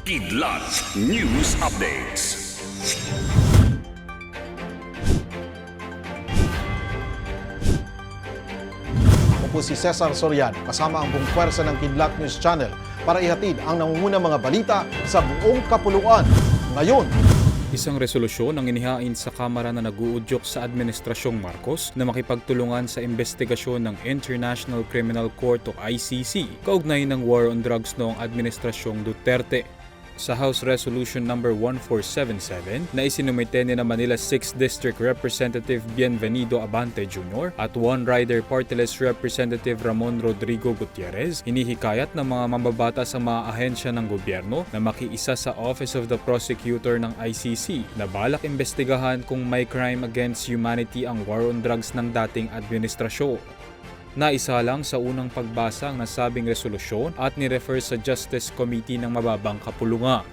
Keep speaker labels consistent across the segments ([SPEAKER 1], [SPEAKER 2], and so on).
[SPEAKER 1] Kidlat News Updates.
[SPEAKER 2] Ako po si Cesar Soriano kasama ang buong pwersa ng Kidlat News Channel para ihatid ang nangungunang mga balita sa buong kapuluan. Ngayon,
[SPEAKER 3] Isang resolusyon ang inihain sa Kamara na naguudyok sa Administrasyong Marcos na makipagtulungan sa investigasyon ng International Criminal Court o ICC kaugnay ng war on drugs noong Administrasyong Duterte. Sa House Resolution number 1477 na isinumite ni na Manila 6th District Representative Bienvenido Abante Jr. at One Rider Party Representative Ramon Rodrigo Gutierrez, hinihikayat ng mga mambabata sa mga ahensya ng gobyerno na makiisa sa Office of the Prosecutor ng ICC na balak imbestigahan kung may crime against humanity ang war on drugs ng dating administrasyon. Naisa lang sa unang pagbasa ang nasabing resolusyon at nirefer sa Justice Committee ng mababang kapulungan.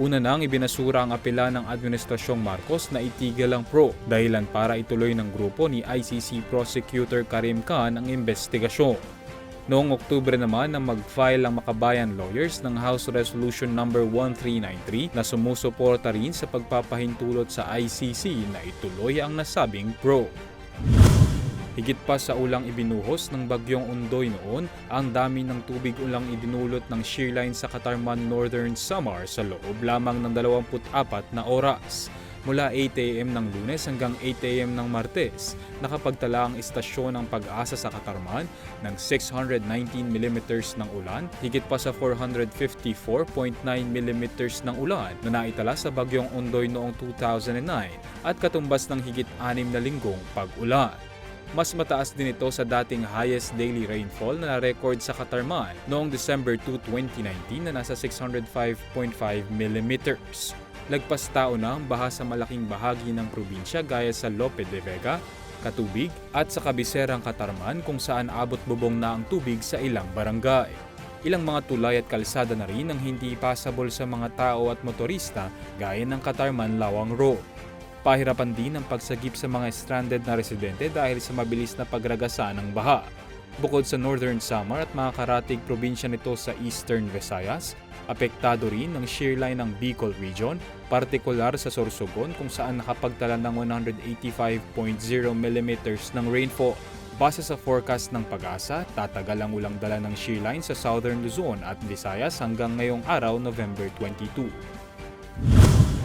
[SPEAKER 3] Una nang ibinasura ang apela ng Administrasyong Marcos na itigil ang pro dahilan para ituloy ng grupo ni ICC Prosecutor Karim Khan ang investigasyon. Noong Oktubre naman na mag-file ang Makabayan Lawyers ng House Resolution number 1393 na sumusuporta rin sa pagpapahintulot sa ICC na ituloy ang nasabing pro. Higit pa sa ulang ibinuhos ng bagyong Undoy noon, ang dami ng tubig ulang idinulot ng shear line sa Katarman Northern Samar sa loob lamang ng 24 na oras. Mula 8 a.m. ng lunes hanggang 8 a.m. ng martes, nakapagtala ang istasyon ng pag-asa sa Katarman ng 619 mm ng ulan, higit pa sa 454.9 mm ng ulan na naitala sa bagyong Undoy noong 2009 at katumbas ng higit 6 na linggong pag-ulan. Mas mataas din ito sa dating highest daily rainfall na na-record sa Katarman noong December 2, 2019 na nasa 605.5 mm. Lagpas tao na ang baha sa malaking bahagi ng probinsya gaya sa Lope de Vega, Katubig at sa kabiserang Katarman kung saan abot bubong na ang tubig sa ilang barangay. Ilang mga tulay at kalsada na rin ang hindi passable sa mga tao at motorista gaya ng Katarman Lawang Road. Pahirapan din ang pagsagip sa mga stranded na residente dahil sa mabilis na pagragasa ng baha. Bukod sa Northern Samar at mga karatig probinsya nito sa Eastern Visayas, apektado rin ng shear line ng Bicol Region, partikular sa Sorsogon kung saan nakapagtala ng 185.0 mm ng rainfall. Base sa forecast ng pag-asa, tatagal ang ulang dala ng shear line sa Southern Luzon at Visayas hanggang ngayong araw, November 22.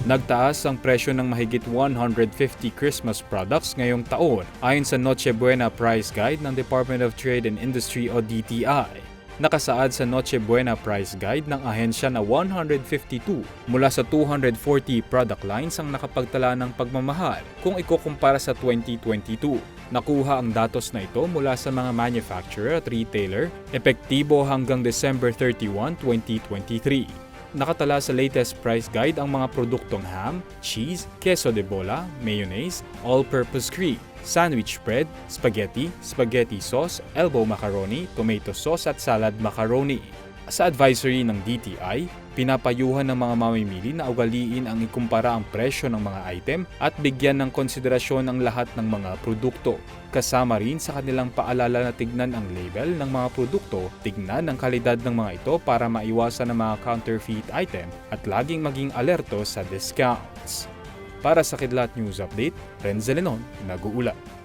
[SPEAKER 3] Nagtaas ang presyo ng mahigit 150 Christmas products ngayong taon ayon sa Noche Buena Price Guide ng Department of Trade and Industry o DTI. Nakasaad sa Noche Buena Price Guide ng ahensya na 152 mula sa 240 product lines ang nakapagtala ng pagmamahal kung ikukumpara sa 2022. Nakuha ang datos na ito mula sa mga manufacturer at retailer, epektibo hanggang December 31, 2023. Nakatala sa latest price guide ang mga produktong ham, cheese, queso de bola, mayonnaise, all-purpose cream, sandwich bread, spaghetti, spaghetti sauce, elbow macaroni, tomato sauce at salad macaroni. Sa advisory ng DTI, pinapayuhan ng mga mamimili na ugaliin ang ikumpara ang presyo ng mga item at bigyan ng konsiderasyon ang lahat ng mga produkto. Kasama rin sa kanilang paalala na tignan ang label ng mga produkto, tignan ang kalidad ng mga ito para maiwasan ang mga counterfeit item at laging maging alerto sa discounts. Para sa Kidlat News Update, Renzo Lenon, nag-uulat.